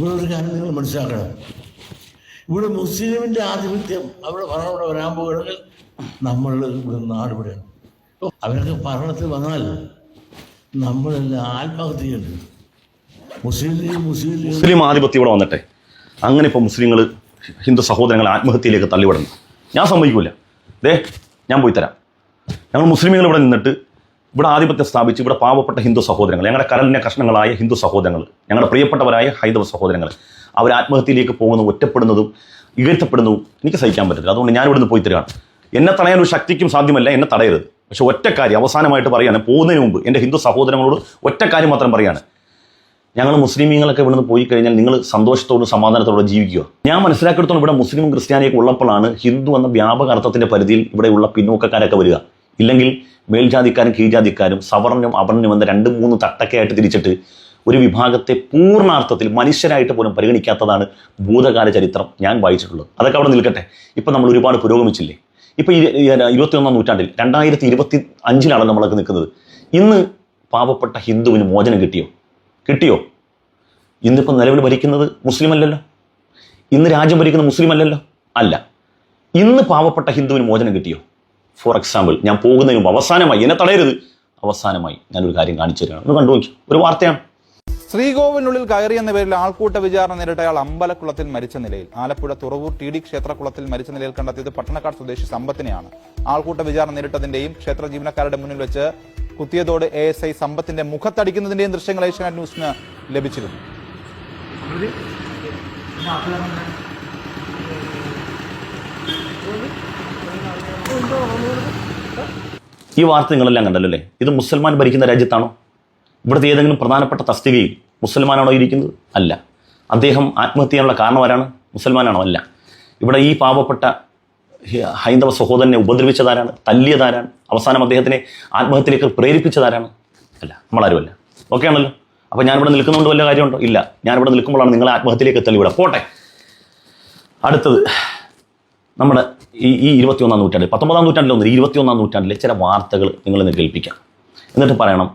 ഇവിടെ ഒരു കാര്യം നിങ്ങൾ മനസ്സിലാക്കണം. ഇവിടെ മുസ്ലിമിന്റെ ആധിപത്യം അവിടെ ഭരണവിടെ വരാൻ പോകുകയാണെങ്കിൽ നമ്മൾ ഇവിടെ നാട് ഇവിടെയാണ്. അവരൊക്കെ ഭരണത്തിൽ വന്നാൽ നമ്മളെല്ലാം ആത്മഹത്യ മുസ്ലിം ലീഗ് മുസ്ലിം ലീഗ് മുസ്ലിം ആധിപത്യം ഇവിടെ വന്നിട്ടെ. അങ്ങനെ ഇപ്പോൾ മുസ്ലിങ്ങൾ ഹിന്ദു സഹോദരങ്ങൾ ആത്മഹത്യയിലേക്ക് തള്ളിവിടുന്നു ഞാൻ സമ്മതിക്കൂല. ദേ ഞാൻ പോയി തരാം. ഞങ്ങൾ മുസ്ലിമുകൾ ഇവിടെ നിന്നിട്ട് ഇവിടെ ആധിപത്യം സ്ഥാപിച്ച് ഇവിടെ പാവപ്പെട്ട ഹിന്ദു സഹോദരങ്ങൾ ഞങ്ങളുടെ കരലിനെ കഷ്ണങ്ങളായ ഹിന്ദു സഹോദരങ്ങൾ ഞങ്ങളുടെ പ്രിയപ്പെട്ടവരായ ഹൈന്ദവ സഹോദരങ്ങൾ അവർ ആത്മഹത്യയിലേക്ക് പോകുന്നതും ഒറ്റപ്പെടുന്നതും ഇകഴ്ത്തപ്പെടുന്നതും എനിക്ക് സഹിക്കാൻ പറ്റില്ല അതുകൊണ്ട് ഞാൻ ഇവിടുന്ന് പോയി തരികയാണ്. എന്നെ തടയാൻ ഒരു ശക്തിക്കും സാധ്യമല്ല എന്നെ തടയരുത്. പക്ഷെ ഒറ്റ കാര്യം അവസാനമായിട്ട് പറയാണ് പോകുന്നതിന് മുമ്പ് എന്റെ ഹിന്ദു സഹോദരങ്ങളോട് ഒറ്റ കാര്യം മാത്രം പറയാണ് ഞങ്ങൾ മുസ്ലിമീങ്ങളൊക്കെ ഇവിടുന്ന് പോയി കഴിഞ്ഞാൽ നിങ്ങൾ സന്തോഷത്തോടും സമാധാനത്തോടെ ജീവിക്കുക. ഞാൻ മനസ്സിലാക്കിയെടുത്തോളം ഇവിടെ മുസ്ലിം ക്രിസ്ത്യാനിയൊക്കെ ഉള്ളപ്പോഴാണ് ഹിന്ദു എന്ന വ്യാപക അർത്ഥത്തിന്റെ പരിധിയിൽ ഇവിടെയുള്ള പിന്നോക്കക്കാരൊക്കെ വരിക. ഇല്ലെങ്കിൽ മേൽജാതിക്കാരും കീഴ്ജാതിക്കാരും സവർണനും അവർണനും എന്ന രണ്ട് മൂന്ന് തട്ടക്കയായിട്ട് തിരിച്ചിട്ട് ഒരു വിഭാഗത്തെ പൂർണാർത്ഥത്തിൽ മനുഷ്യരായിട്ട് പോലും പരിഗണിക്കാത്തതാണ് ഭൂതകാല ചരിത്രം ഞാൻ വായിച്ചിട്ടുള്ളത്. അതൊക്കെ അവിടെ നിൽക്കട്ടെ. ഇപ്പം നമ്മൾ ഒരുപാട് പുരോഗമിച്ചില്ലേ? ഇപ്പം ഇരുപത്തിയൊന്നാം നൂറ്റാണ്ടിൽ രണ്ടായിരത്തി ഇരുപത്തി അഞ്ചിലാണ് നമ്മളൊക്കെ നിൽക്കുന്നത്. ഇന്ന് പാവപ്പെട്ട ഹിന്ദുവിന് മോചനം കിട്ടിയോ? കിട്ടിയോ? ഇന്നിപ്പോൾ നിലവിൽ ഭരിക്കുന്നത് മുസ്ലിം അല്ലല്ലോ ഇന്ന് രാജ്യം ഭരിക്കുന്ന മുസ്ലിം അല്ലല്ലോ അല്ല. ഇന്ന് പാവപ്പെട്ട ഹിന്ദുവിന് മോചനം കിട്ടിയോ? ഫോർ എക്സാമ്പിൾ ഞാൻ പോകുന്നതിന് മുമ്പ് അവസാനമായി എന്നെ തടയരുത്. അവസാനമായി ഞാനൊരു കാര്യം കാണിച്ചു തരികയാണ് ഒന്ന് കണ്ടു നോക്കി. ഒരു വാർത്തയാണ്. ശ്രീകോവിനുള്ളിൽ കയറി എന്ന പേരിൽ ആൾക്കൂട്ട വിചാരണ നേരിട്ട അയാൾ അമ്പലക്കുളത്തിൽ മരിച്ച നിലയിൽ. ആലപ്പുഴ തുറവൂർ ടി ഡി ക്ഷേത്രക്കുളത്തിൽ മരിച്ച നിലയിൽ കണ്ടെത്തിയത് പട്ടണക്കാട് സ്വദേശി സമ്പത്തിനെയാണ്. ആൾക്കൂട്ട വിചാരണ നേരിട്ടതിന്റെയും ക്ഷേത്ര ജീവനക്കാരുടെ മുന്നിൽ വെച്ച് കുത്തിയതോട് എ എസ് ഐ സമ്പത്തിന്റെ മുഖത്തടിക്കുന്നതിന്റെയും ദൃശ്യങ്ങൾ ഏഷ്യാനെറ്റ് ന്യൂസിന് ലഭിച്ചിരുന്നു. ഈ വാർത്ത നിങ്ങളെല്ലാം കണ്ടല്ലോ അല്ലേ? ഇത് മുസൽമാൻ ഭരിക്കുന്ന രാജ്യത്താണോ? ഇവിടുത്തെ ഏതെങ്കിലും പ്രധാനപ്പെട്ട തസ്തികയിൽ മുസൽമാനാണോ ഇരിക്കുന്നത്? അല്ല. അദ്ദേഹം ആത്മഹത്യ ചെയ്യാനുള്ള കാരണം ആരാണ്? മുസൽമാനാണോ? അല്ല. ഇവിടെ ഈ പാവപ്പെട്ട ഹൈന്ദവ സഹോദരനെ ഉപദ്രവിച്ചതാരാണ്? തല്ലിയതാരാണ്? അവസാനം അദ്ദേഹത്തിനെ ആത്മഹത്യയിലേക്ക് പ്രേരിപ്പിച്ചതാരാണ്? അല്ല നമ്മളാരുമല്ല. ഓക്കെ ആണല്ലോ? അപ്പോൾ ഞാനിവിടെ നിൽക്കുന്നതുകൊണ്ട് വല്ല കാര്യമുണ്ടോ? ഇല്ല. ഞാനിവിടെ നിൽക്കുമ്പോഴാണ് നിങ്ങളെ ആത്മഹത്യയിലേക്ക് തള്ളിവിടുക പോട്ടെ. അടുത്തത്. നമ്മുടെ ഈ ഈ ഇരുപത്തിയൊന്നാം നൂറ്റാണ്ടിൽ പത്തൊമ്പതാം നൂറ്റാണ്ടിലൊന്നും ഇരുപത്തിയൊന്നാം നൂറ്റാണ്ടിലെ ചില വാർത്തകൾ നിങ്ങൾ കേൾപ്പിക്കാം. എന്നിട്ട് പറയണം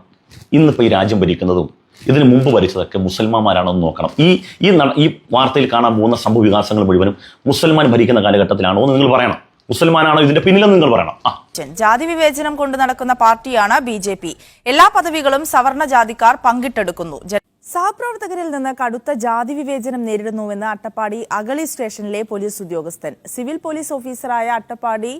ഇന്നിപ്പോൾ ഈ രാജ്യം ഭരിക്കുന്നതും ഇതിന് മുമ്പ് ഭരിച്ചതൊക്കെ മുസൽമാന്മാരാണോ എന്ന് നോക്കണം. ഈ ഈ ഈ വാർത്തയിൽ കാണാൻ പോകുന്ന സംഭവ വികാസങ്ങൾ മുഴുവനും മുസൽമാൻ ഭരിക്കുന്ന കാലഘട്ടത്തിലാണോ എന്ന് നിങ്ങൾ പറയണം. മുസൽമാനാണോ ഇതിന്റെ പിന്നിലെന്ന് നിങ്ങൾ പറയണം. ജാതി വിവേചനം കൊണ്ട് നടക്കുന്ന പാർട്ടിയാണ് ബി എല്ലാ പദവികളും സവർണ ജാതിക്കാർ പങ്കിട്ടെടുക്കുന്നു. സഹപ്രവർത്തകരിൽ നിന്ന് കടുത്ത ജാതി വിവേചനം നേരിടുന്നുവെന്ന് അട്ടപ്പാടി അഗളി സ്റ്റേഷനിലെ പോലീസ് ഉദ്യോഗസ്ഥൻ. സിവിൽ പോലീസ് ഓഫീസറായ അട്ടപ്പാടി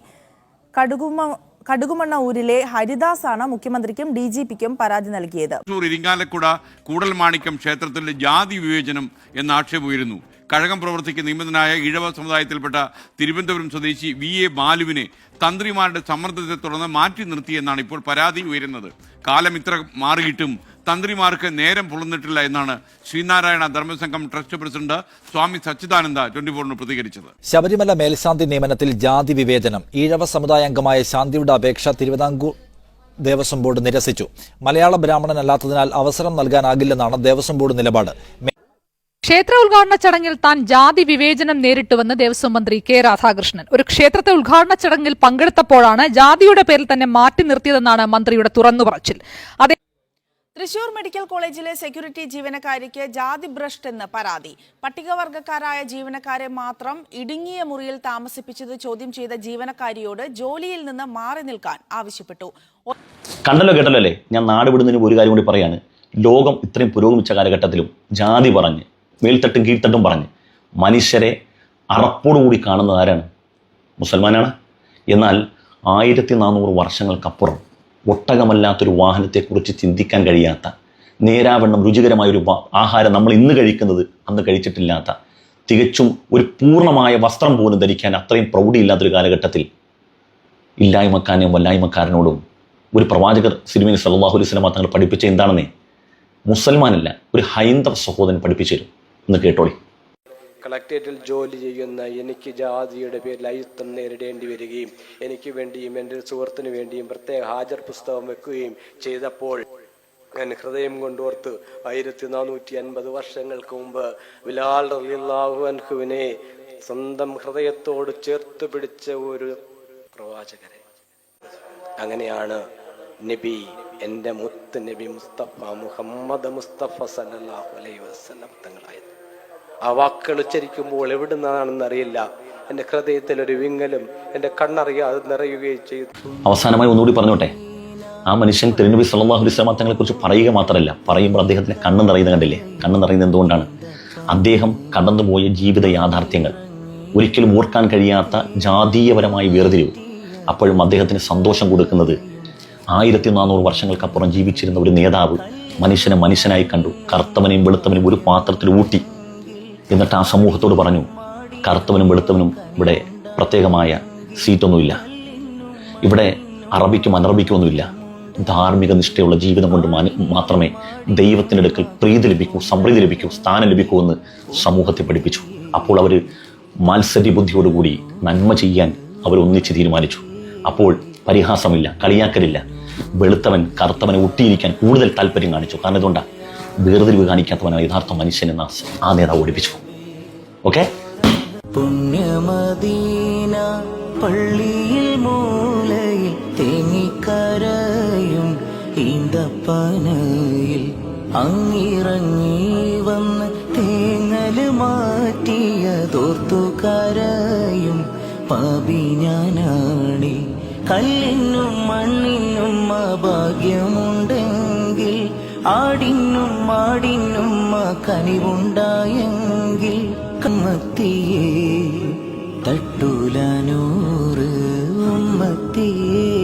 കടുകുമ ഊരിലെ ഹരിദാസാണ് മുഖ്യമന്ത്രിക്കും ഡി ജി പിക്കും പരാതി നൽകിയത്. ഇരിങ്ങാലക്കുട കൂടൽമാണിക്കം ക്ഷേത്രത്തിലെ ജാതി വിവേചനം എന്ന ആക്ഷേപമുയരുന്നു കഴകം പ്രവർത്തിക്ക് നിയമിതനായ ഈഴവ സമുദായത്തിൽപ്പെട്ട തിരുവനന്തപുരം സ്വദേശി വി എ ബാലുവിനെ തന്ത്രിമാരുടെ സമ്മർദ്ദത്തെ തുടർന്ന് മാറ്റി നിർത്തിയെന്നാണ് ഇപ്പോൾ പരാതി ഉയരുന്നത്. കാലം ഇത്ര മാറിയിട്ടും തന്ത്രിമാർക്ക് നേരം പുളന്നിട്ടില്ല എന്നാണ് Sreenarayana Dharmasangham trust president Swami Sachidananda twenty ഫോറിന് പ്രതികരിച്ചത്. ശബരിമല മേൽശാന്തി നിയമനത്തിൽ ജാതി വിവേചനം ഈഴവ സമുദായ അംഗമായ ശാന്തിയുടെ അപേക്ഷ തിരുവിതാംകൂർ ദേവസ്വം ബോർഡ് നിരസിച്ചു. മലയാള ബ്രാഹ്മണനല്ലാത്തതിനാൽ അവസരം നൽകാനാകില്ലെന്നാണ് ദേവസ്വം ബോർഡ് നിലപാട്. ക്ഷേത്ര ഉദ്ഘാടന ചടങ്ങിൽ താൻ ജാതി വിവേചനം നേരിട്ടുവെന്ന് ദേവസ്വം മന്ത്രി കെ രാധാകൃഷ്ണൻ. ഒരു ക്ഷേത്രത്തെ ഉദ്ഘാടന ചടങ്ങിൽ പങ്കെടുത്തപ്പോഴാണ് ജാതിയുടെ പേരിൽ തന്നെ മാറ്റി നിർത്തിയതെന്നാണ് മന്ത്രിയുടെ തുറന്നു പറച്ചിൽ. അതേ തൃശൂർ മെഡിക്കൽ കോളേജിലെ സെക്യൂരിറ്റി ജീവനക്കാരിക്ക് ജാതി ഭ്രഷ്ട് എന്ന് പരാതി. പട്ടികവർഗക്കാരായ ജീവനക്കാരെ മാത്രം ഇടുങ്ങിയ മുറിയിൽ താമസിപ്പിച്ചത് ചോദ്യം ചെയ്ത ജീവനക്കാരിയോട് ജോലിയിൽ നിന്ന് മാറി നിൽക്കാൻ ആവശ്യപ്പെട്ടു. കണ്ടല്ലോ കേട്ടല്ലോ അല്ലേ? ഞാൻ നാട് വിടുന്നതിന് ഒരു കാര്യം കൂടി പറയാണ്. ലോകം ഇത്രയും പുരോഗമിച്ച കാലഘട്ടത്തിലും ജാതി പറഞ്ഞ് മേൽത്തട്ടും കീഴ്ത്തട്ടും പറഞ്ഞ് മനുഷ്യരെ അറപ്പോടുകൂടി കാണുന്നത് ആരാണ്? മുസൽമാനാണ്. എന്നാൽ ആയിരത്തി നാനൂറ് വർഷങ്ങൾക്കപ്പുറം ഒട്ടകമല്ലാത്തൊരു വാഹനത്തെക്കുറിച്ച് ചിന്തിക്കാൻ കഴിയാത്ത നേരാവണ്ണം രുചികരമായൊരു ആഹാരം നമ്മൾ ഇന്ന് കഴിക്കുന്നത് അന്ന് കഴിച്ചിട്ടില്ലാത്ത തികച്ചും ഒരു പൂർണമായ വസ്ത്രം പോലും ധരിക്കാൻ അത്രയും പ്രൗഢിയില്ലാത്തൊരു കാലഘട്ടത്തിൽ ഇല്ലായ്മക്കാരനെയും വല്ലായ്മക്കാരനോടും ഒരു പ്രവാചകർ സിനിമയിൽ സല്ലാഹു അലൈഹി സ്വലമ തങ്ങൾ പഠിപ്പിച്ച എന്താണെന്നേ? മുസൽമാനല്ല ഒരു ഹൈന്ദവ സഹോദരൻ പഠിപ്പിച്ചു തരും. എന്ന് കേട്ടോളി. കളക്ടറേറ്റിൽ ജോലി ചെയ്യുന്ന എനിക്ക് ജാതിയുടെ പേരിൽ അയുത്തം നേരിടേണ്ടി വരികയും എനിക്ക് വേണ്ടിയും എന്റെ സുഹൃത്തിന് വേണ്ടിയും പ്രത്യേക ഹാജർ പുസ്തകം വെക്കുകയും ചെയ്തപ്പോൾ ഞാൻ ഹൃദയം കൊണ്ടോർത്ത് ആയിരത്തി നാനൂറ്റി അൻപത് വർഷങ്ങൾക്ക് മുമ്പ് ബിലാൽ റളിയല്ലാഹു അൻഹുവിനെ സ്വന്തം ഹൃദയത്തോട് ചേർത്ത് പിടിച്ച ഒരു പ്രവാചകരെ. അങ്ങനെയാണ് നബി എന്റെ മുത്ത് നബി മുസ്തഫ മുഹമ്മദ് മുസ്തഫ സല്ലല്ലാഹു അലൈഹി വസല്ലം തങ്ങളായത്. ആ വാക്കുകൾ ഉച്ചരിക്കുമ്പോൾ എവിടുന്നാണെന്ന് അറിയില്ല. എന്റെ ഹൃദയത്തിൽ ഒരു വിങ്ങലും എന്റെ കണ്ണറിയാതെ നിറയുകയും ചെയ്തു. അവസാനമായി ഒന്നുകൂടി പറഞ്ഞോട്ടെ? ആ മനുഷ്യൻ തിരുനബി സല്ലല്ലാഹു അലൈഹി വസല്ലം തങ്ങളെ കുറിച്ച് പറയുക മാത്രമല്ല പറയുമ്പോൾ അദ്ദേഹത്തിന് കണ്ണ് നിറയുന്നത് കണ്ടില്ലേ? കണ്ണ് നിറയുന്നത് എന്തുകൊണ്ടാണ്? അദ്ദേഹം കടന്നുപോയ ജീവിത യാഥാർത്ഥ്യങ്ങൾ ഒരിക്കലും ഓർക്കാൻ കഴിയാത്ത ജാതീയപരമായ വേർതിരിവ്. അപ്പോഴും അദ്ദേഹത്തിന് സന്തോഷം കൊടുക്കുന്നത് ആയിരത്തി നാനൂറ് വർഷങ്ങൾക്കപ്പുറം ജീവിച്ചിരുന്ന ഒരു നേതാവ് മനുഷ്യനെ മനുഷ്യനായി കണ്ടു. കറുത്തവനെയും വെളുത്തവനെയും ഒരു പാത്രത്തിൽ ഊട്ടി. എന്നിട്ട് ആ സമൂഹത്തോട് പറഞ്ഞു കറുത്തവനും വെളുത്തവനും ഇവിടെ പ്രത്യേകമായ സീറ്റൊന്നുമില്ല. ഇവിടെ അറബിക്കും അനറബിക്കും ഒന്നുമില്ല ധാർമ്മിക നിഷ്ഠയുള്ള ജീവിതം കൊണ്ട് മാത്രമേ ദൈവത്തിന്റെ അടുക്കൽ പ്രീതി ലഭിക്കൂ സമൃദ്ധി ലഭിക്കൂ സ്ഥാനം ലഭിക്കൂ എന്ന് സമൂഹത്തെ പഠിപ്പിച്ചു. അപ്പോൾ അവർ മാത്സര്യ ബുദ്ധിയോടുകൂടി നന്മ ചെയ്യാൻ അവർ ഒന്നിച്ച് തീരുമാനിച്ചു. അപ്പോൾ പരിഹാസമില്ല കളിയാക്കലില്ല. വെളുത്തവൻ കറുത്തവനെ ഒട്ടിയിരിക്കാൻ കൂടുതൽ താല്പര്യം കാണിച്ചു. കാരണം ഇതുകൊണ്ടാണ് വേർതിരിവ് കാണിക്കാത്തവനാണ് യഥാർത്ഥ മനുഷ്യൻ എന്ന ആ നേതാവ് ഓടിപ്പിച്ചു ഓക്കെ പുണ്യമദീന പള്ളിയിൽ മൂലയിൽ തേങ്ങിക്കരയും ഈന്തപ്പനയിൽ അങ്ങിറങ്ങി വന്ന് തേങ്ങൽ മാറ്റിയതോർത്തുകരയും പാപി ഞാനാണി കല്ലിനും മണ്ണിനും അഭാഗ്യമുണ്ടെങ്കിൽ ആടിനും മാടിനും കനിവുണ്ടായെങ്കിൽ കമ്മത്തിയേ തട്ടൂലനൂറ് ഉമ്മത്തിയേ.